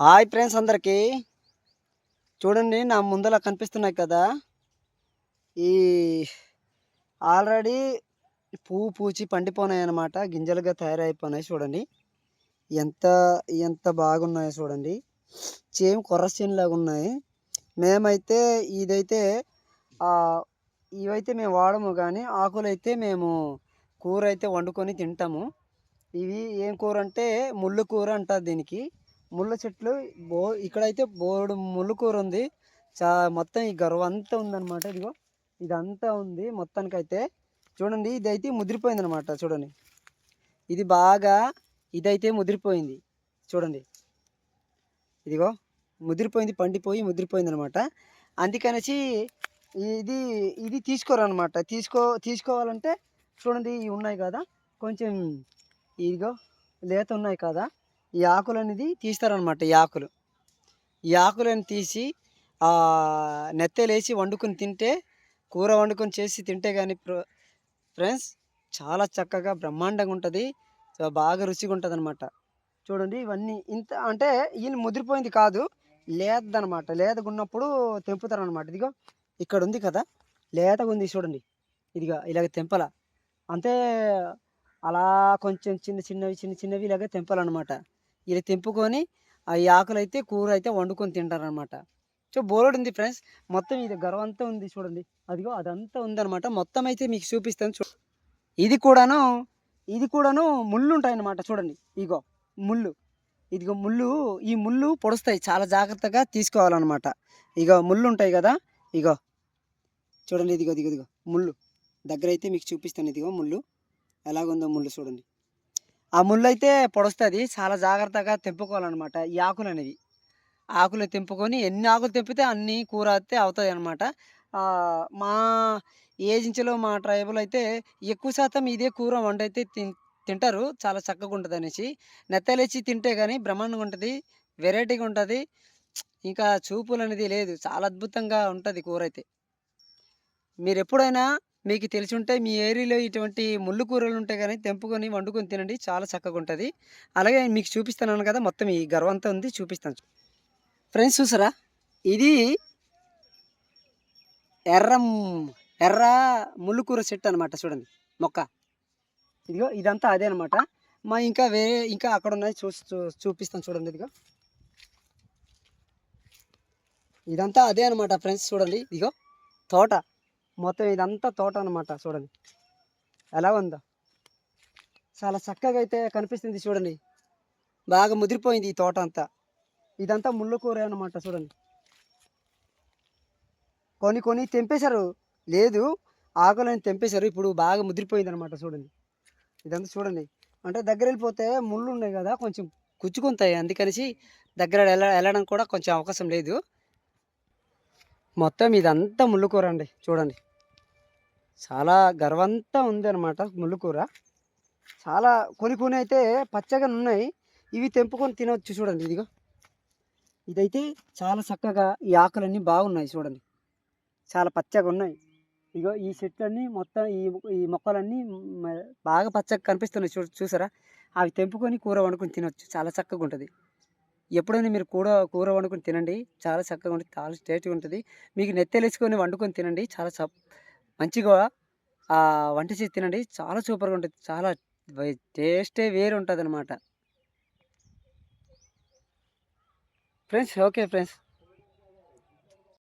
Hi friends అందరికీ. చూడండి నా ముందర కనిపిస్తున్నాయి కదా. ఈ ఆల్రెడీ పువ్వు పూచి పండిపోయినాయి అన్నమాట. గింజలుగా తయారైపోయినాయి చూడండి. ఎంత ఎంత బాగున్నాయో చూడండి. చేమ్ కొర్రచేనులాగా ఉన్నాయి. మేమైతే ఇదైతే ఇవైతే మేము వాడము కానీ ఆకులైతే మేము కూర అయితే వండుకొని తింటాము. ఇవి ఏం కూర అంటే ముళ్ళు కూర అంటారు దీనికి. ముళ్ళ చెట్లు బో ఇక్కడైతే బోర్డు ముళ్ళకూర ఉంది చా మొత్తం ఈ గర్వ అంతా ఉందన్నమాట ఇదిగో. ఇదంతా ఉంది మొత్తానికైతే. చూడండి ఇదైతే ముదిరిపోయింది అనమాట చూడండి. ఇది బాగా ఇదైతే ముదిరిపోయింది. చూడండి. ఇదిగో ముదిరిపోయింది పండిపోయి ముదిరిపోయింది అనమాట అందుకనేసి ఇది ఇది తీసుకోరనమాట తీసుకో తీసుకోవాలంటే చూడండి ఇవి ఉన్నాయి కదా. కొంచెం ఇదిగో లేత ఉన్నాయి కదా. ఈ ఆకులు అనేది తీస్తారనమాట ఈ ఆకులు ఈ ఆకులను తీసి నెత్తలేసి వండుకొని తింటే కూర వండుకొని చేసి తింటే కానీ ఫ్రెండ్స్ చాలా చక్కగా బ్రహ్మాండంగా ఉంటుంది బాగా రుచిగా ఉంటుంది అనమాట చూడండి ఇవన్నీ ఇంత అంటే ఈయన ముదిరిపోయింది కాదు లేదనమాట లేతగా ఉన్నప్పుడు తెంపుతారనమాట ఇదిగో ఇక్కడ ఉంది కదా లేతగా ఉంది చూడండి. ఇదిగో ఇలాగ తెంపల. అంతే అలా కొంచెం చిన్న చిన్నవి చిన్న చిన్నవి ఇలాగ తెంపాలన్నమాట. ఇలా తెంపుకొని ఆ ఆకులు అయితే కూర అయితే వండుకొని తింటారనమాట. సో బోర్డు ఉంది ఫ్రెండ్స్. మొత్తం ఇది గర్వంతా ఉంది చూడండి. అదిగో అదంతా ఉందనమాట. మొత్తం అయితే మీకు చూపిస్తాను చూ ఇది కూడాను ఇది కూడాను ముళ్ళు ఉంటాయన్నమాట చూడండి. ఇగో ముళ్ళు. ఇదిగో ముళ్ళు ఈ ముళ్ళు పొడుస్తాయి. చాలా జాగ్రత్తగా తీసుకోవాలన్నమాట ఇగో ముళ్ళు ఉంటాయి కదా. ఇగో చూడండి ఇదిగో ఇదిగో ఇదిగో ముళ్ళు. దగ్గర అయితే మీకు చూపిస్తాను. ఇదిగో ముళ్ళు. ఎలాగుందో ముళ్ళు చూడండి. ఆ ముళ్ళు అయితే పొడుస్తుంది. చాలా జాగ్రత్తగా తెంపుకోవాలన్నమాట ఈ ఆకులు అనేవి ఆకులు తెంపుకొని ఎన్ని ఆకులు తెంపితే అన్ని కూర అయితే అవుతుంది అనమాట మా ఏజెన్సీలో మా ట్రైబుల్ అయితే ఎక్కువ శాతం ఇదే కూర వంట అయితే తింటారు. చాలా చక్కగా ఉంటుంది అనేసి. నెత్తలేచి తింటే కానీ బ్రహ్మాండంగా ఉంటుంది. వెరైటీగా ఉంటుంది. ఇంకా చూపులు అనేది లేదు. చాలా అద్భుతంగా ఉంటుంది కూర అయితే మీరు ఎప్పుడైనా మీకు తెలిసి ఉంటే మీ ఏరియాలో ఇటువంటి ముళ్ళు కూరలు ఉంటాయి కానీ తెంపుకొని వండుకొని తినండి. చాలా చక్కగా ఉంటుంది. అలాగే మీకు చూపిస్తాను కదా మొత్తం ఈ గర్వంతా ఉంది చూపిస్తాను. ఫ్రెండ్స్ చూసారా? ఇది ఎర్ర ఎర్ర ముళ్ళుకూర చెట్టు అనమాట చూడండి. మొక్క. ఇదిగో ఇదంతా అదే అనమాట మా ఇంకా వేరే ఇంకా అక్కడ ఉన్నాయి చూ చూ- చూపిస్తాను చూడండి ఇదిగో. ఇదంతా అదే అనమాట ఫ్రెండ్స్ చూడండి. ఇదిగో తోట. మొత్తం ఇదంతా తోట అనమాట చూడండి. ఎలా ఉందో. చాలా చక్కగా అయితే కనిపిస్తుంది చూడండి. బాగా ముదిరిపోయింది ఈ తోట అంతా. ఇదంతా ముళ్ళు కూర అనమాట చూడండి. కొన్ని కొన్ని తెంపేశారు. లేదు ఆకులని తెంపేశారు. ఇప్పుడు బాగా ముదిరిపోయింది అనమాట చూడండి. ఇదంతా చూడండి. అంటే దగ్గర వెళ్ళిపోతే ముళ్ళు ఉన్నాయి కదా కొంచెం గుచ్చుకుంటాయి అందుకనేసి దగ్గర వెళ్ళ వెళ్ళడానికి కూడా కొంచెం అవకాశం లేదు. మొత్తం ఇదంతా ముళ్ళుకూర అండి. చూడండి. చాలా గర్వంతా ఉంది అనమాట ముళ్ళుకూర. చాలా కొన్ని కొన్ని అయితే పచ్చగా ఉన్నాయి. ఇవి తెంపుకొని తినవచ్చు చూడండి ఇదిగో. ఇదైతే చాలా చక్కగా ఈ ఆకులన్నీ బాగున్నాయి చూడండి. చాలా పచ్చగా ఉన్నాయి. ఇగో ఈ చెట్లన్నీ మొత్తం ఈ ఈ మొక్కలన్నీ బాగా పచ్చగా కనిపిస్తున్నాయి చూ చూసారా? అవి తెంపుకొని కూర వండుకొని తినవచ్చు చాలా చక్కగా ఉంటుంది. ఎప్పుడైనా మీరు కూర కూర వండుకొని తినండి. చాలా చక్కగా ఉంటుంది. చాలా టేస్ట్గా ఉంటుంది. మీకు నెత్తలేసుకొని వండుకొని తినండి. చాలా మంచిగా ఆ, వంట చేసి తినండి. చాలా సూపర్గా ఉంటుంది. చాలా టేస్టే వేరు ఉంటుంది అనమాట ఫ్రెండ్స్ ఓకే ఫ్రెండ్స్.